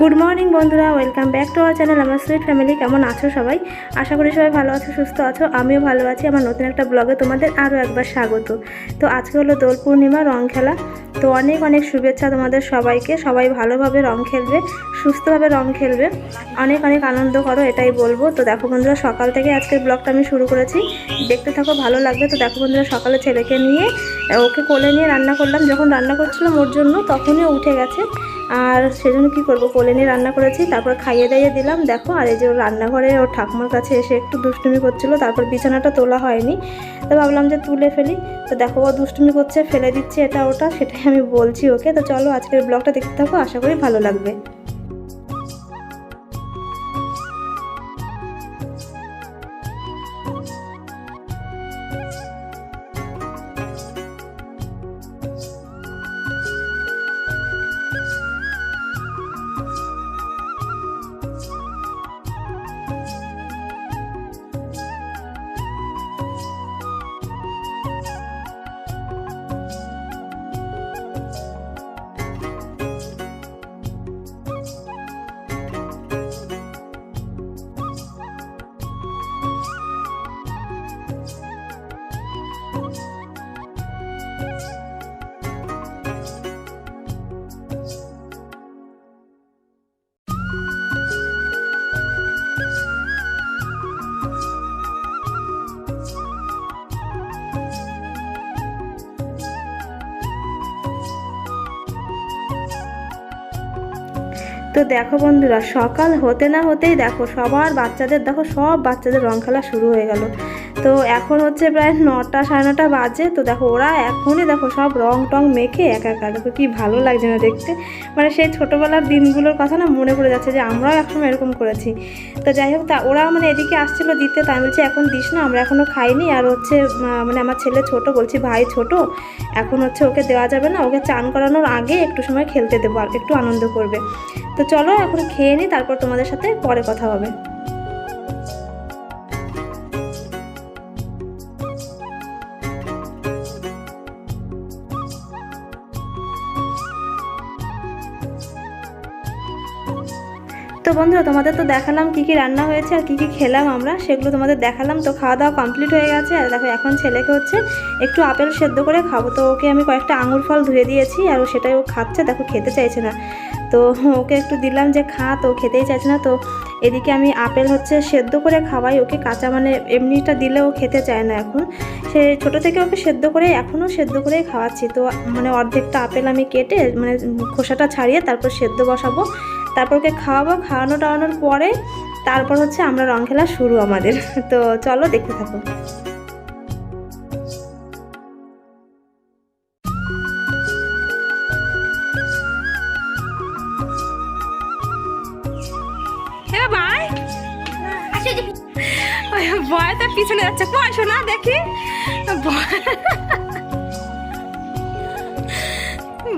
Good morning বন্ধুরা। Welcome back to our channel আমার sweet family কেমন আছো সবাই? আশা করি সবাই ভালো আছো, সুস্থ আছো। আমিও ভালো আছি। আমার নতুন একটা ব্লগে তোমাদের আরও একবার স্বাগত। তো আজকে হলো দোল পূর্ণিমা, রং খেলা। তো অনেক অনেক শুভেচ্ছা তোমাদের সবাইকে। সবাই ভালোভাবে রং খেলবে, সুস্থভাবে রং খেলবে। অনেক অনেক আনন্দ করো, এটাই বলব। তো দেখো বন্ধুরা, সকাল থেকে আজকের ব্লগটা আমি শুরু করেছি। দেখতে থাকো, ভালো লাগবে। তো দেখো বন্ধুরা, সকালে ছেলেকে নিয়ে, ওকে কোলে নিয়ে রান্না করলাম। যখন রান্না করছিলাম ওর জন্য, তখনই উঠে গেছে। আর সেজন্য কি করব? কোলে নিয়ে রান্না করেছি, তারপর খাইয়ে দাইয়ে দিলাম। দেখো, আর এই যে রান্নাঘরে ওর ঠাকুমার কাছে এসে একটু দুষ্টুমি করছিল, তারপর বিছানাটা তোলা হয়নি। তো ভাবলাম যে তুলে ফেলি। তো দেখো, ও দুষ্টুমি করছে, ফেলে দিচ্ছে এটা ওটা, সেটাই আমি বলছি ওকে। তো চলো, আজকের ব্লগটা দেখতে থাকো, আশা করি ভালো লাগবে। তো দেখো বন্ধুরা, সকাল হতে না হতেই দেখো সবার বাচ্চাদের, দেখো সব বাচ্চাদের রং খেলা শুরু হয়ে গেল। তো এখন হচ্ছে প্রায় নটা সাড়ে নটা বাজে, তো দেখো ওরা এখনই দেখো সব রং টং মেখে একা একা, দেখো কি ভালো লাগছে না দেখতে। মানে সেই ছোটোবেলার দিনগুলোর কথা না মনে পড়ে যাচ্ছে যে আমরাও একসময় এরকম করেছি। তো যাই হোক, তা ওরা মানে এদিকে আসছিল দিতে তাই বলছি, এখন দিস না, আমরা এখনও খাইনি। আর হচ্ছে মানে আমার ছেলে ছোট, বলছি, ভাই ছোট, এখন হচ্ছে ওকে দেওয়া যাবে না, ওকে চান করানোর আগে একটু সময় খেলতে দেবো, আর একটু আনন্দ করবে। তো চলো, এখন খেয়ে নিই তারপর তোমাদের সাথে পরে কথা হবে। তো বন্ধুরা, তোমাদের তো দেখালাম কি কি রান্না হয়েছে আর কি কি খেলাম আমরা, সেগুলো তোমাদের দেখালাম। তো খাওয়া দাওয়া কমপ্লিট হয়ে গেছে। আর দেখো, এখন ছেলেকে হচ্ছে একটু আপেল সেদ্ধ করে খাব। তো ওকে আমি কয়েকটা আঙুর ফল ধুয়ে দিয়েছি, আর সেটাই ও খাচ্ছে। দেখো, খেতে চাইছে না। তো ওকে একটু দিলাম যে খা, তো খেতেই চাইছে না, তো এদিকে আমি আপেল হচ্ছে সেদ্ধ করে খাওয়াই, ওকে কাঁচা মানে এমনিটা দিলে ও খেতে চায় না এখন। সে ছোট থেকে ওকে সেদ্ধ করে এখনও সেদ্ধ করেই খাওয়াচ্ছি, তো মানে অর্ধেকটা আপেল আমি কেটে মানে খোসাটা ছাড়িয়ে তারপর সেদ্ধ বসাবো। তারপর ওকে খাওয়াবো, খাওয়ানো টাওয়ানোর পরে তারপর হচ্ছে আমরা রং খেলা শুরু আমাদের। তো চলো দেখতে থাকো। তার পিছনে যাচ্ছে। কয় শোনা, দেখি।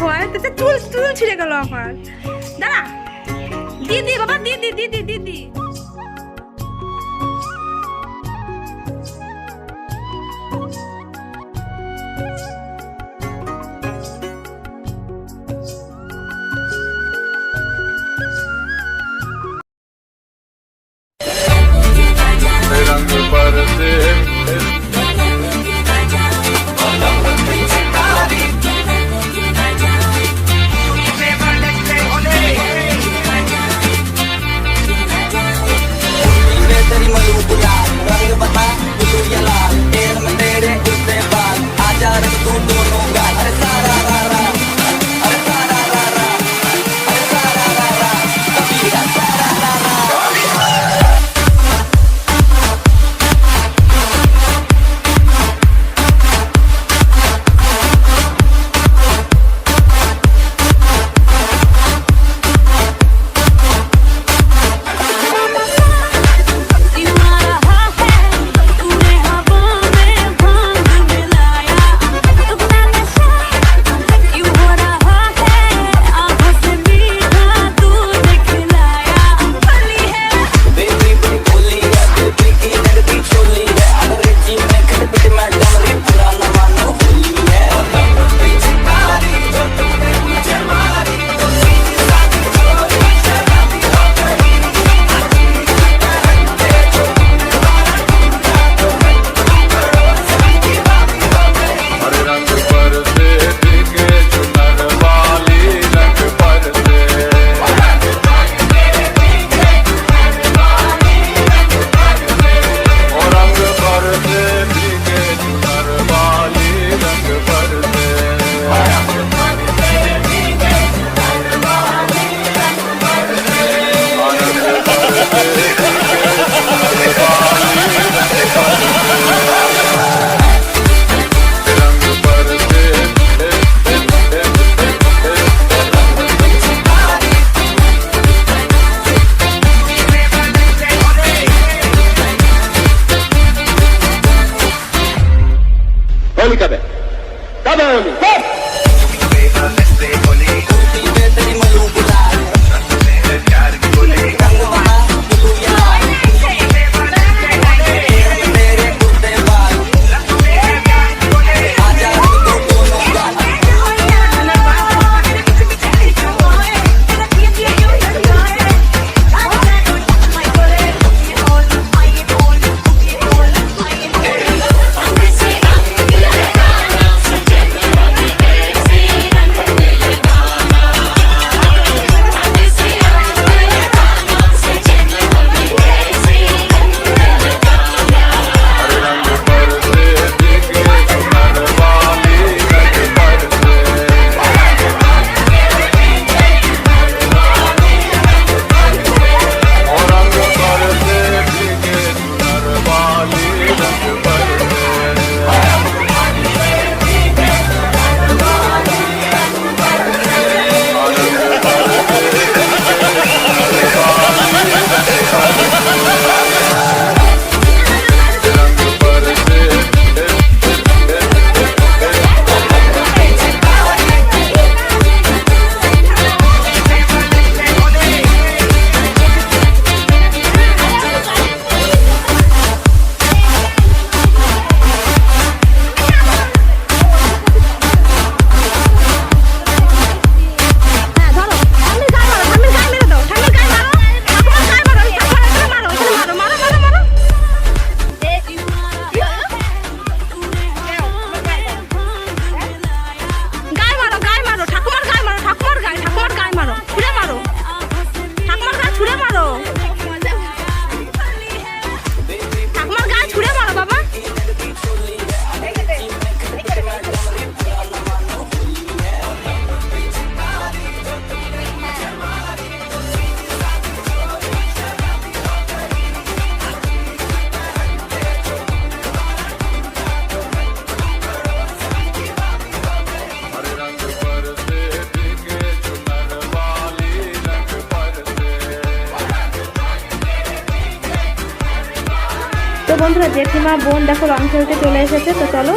ভয়। তো চুল চুল ছিঁড়ে গেল আমার। দাঁড়া। দিদি, বাবা, দিদি দিদি দিদি। বন্ধুরা জেঠিমা বোন দেখো রং খেলতে চলে এসেছে তো চলো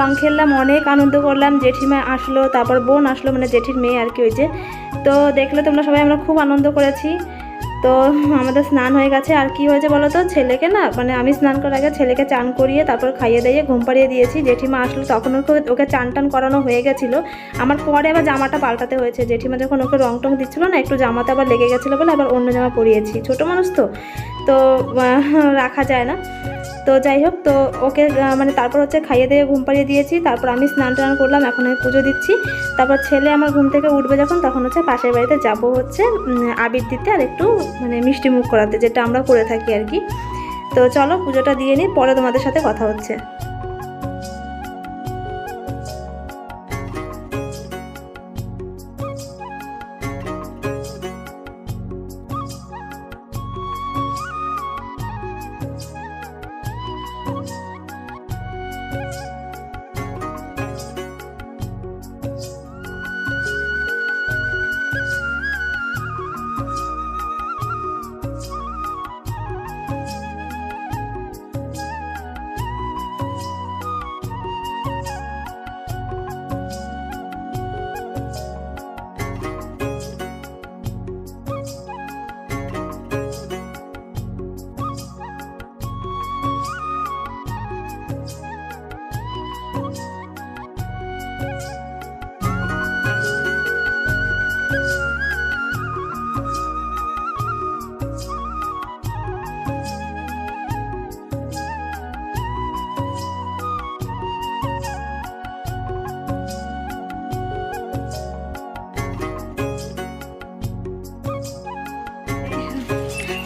রং খেললাম, অনেক আনন্দ করলাম, জেঠিমা আসলো, তারপর বোন আসলো মানে জেঠির মেয়ে আর কি ওই যে। তো দেখলে তোমরা সবাই আমরা খুব আনন্দ করেছি। তো আমাদের স্নান হয়ে গেছে, আর কি হয়েছে বলো তো? ছেলেকে না মানে আমি স্নান করার আগে ছেলেকে চান করিয়ে তারপর খাইয়ে দিয়ে ঘুম পাড়িয়ে দিয়েছি। জেঠিমা আসলো, তখন ওকে ওকে চান টান করানো হয়ে গেছিল। আমার পরে আবার জামাটা পাল্টাতে হয়েছে। জেঠিমা যখন ওকে রং টং দিচ্ছিল না, একটু জামাতে আবার লেগে গেছিল বলে আবার অন্য জামা পরিয়েছি। ছোটো মানুষ তো তো রাখা যায় না। তো যাই হোক, তো ওকে মানে তারপর হচ্ছে খাইয়ে দিয়ে ঘুম পাড়িয়ে দিয়েছি, তারপর আমি স্নান টান করলাম, এখন আমি পুজো দিচ্ছি। তারপর ছেলে আমার ঘুম থেকে উঠবে যখন, তখন হচ্ছে পাশের বাড়িতে যাব হচ্ছে আবির দিতে আর একটু মানে মিষ্টি মুখ করাতে, যেটা আমরা করে থাকি আর কি। তো চলো পুজোটা দিয়ে নিই, পরে তোমাদের সাথে কথা হচ্ছে।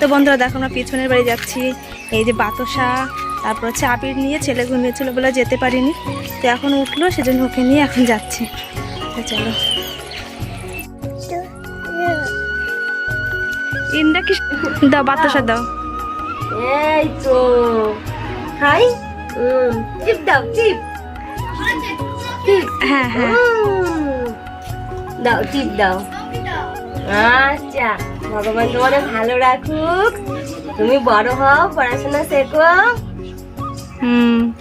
তো বন্ধুরা দেখো আমরা পিছনের বাড়ি যাচ্ছি। এই যে বাতসা তারপর হচ্ছে আবির নিয়ে ছেলে ঘুমিয়েছিল বলে যেতে পারিনি। তো এখন উঠল সেজন্য ওকে নিয়ে এখন যাচ্ছি। চলো। ইন্দা কি দাও বাতাসা দাও। এই তো। হাই। উম, টিপ দাও টিপ। হ্যাঁ হ্যাঁ। দাও টিপ দাও। আচ্ছা। ভগবান তোমাদের ভালো রাখুক। তুমি বড় হও পড়াশোনা শেখো। হুম।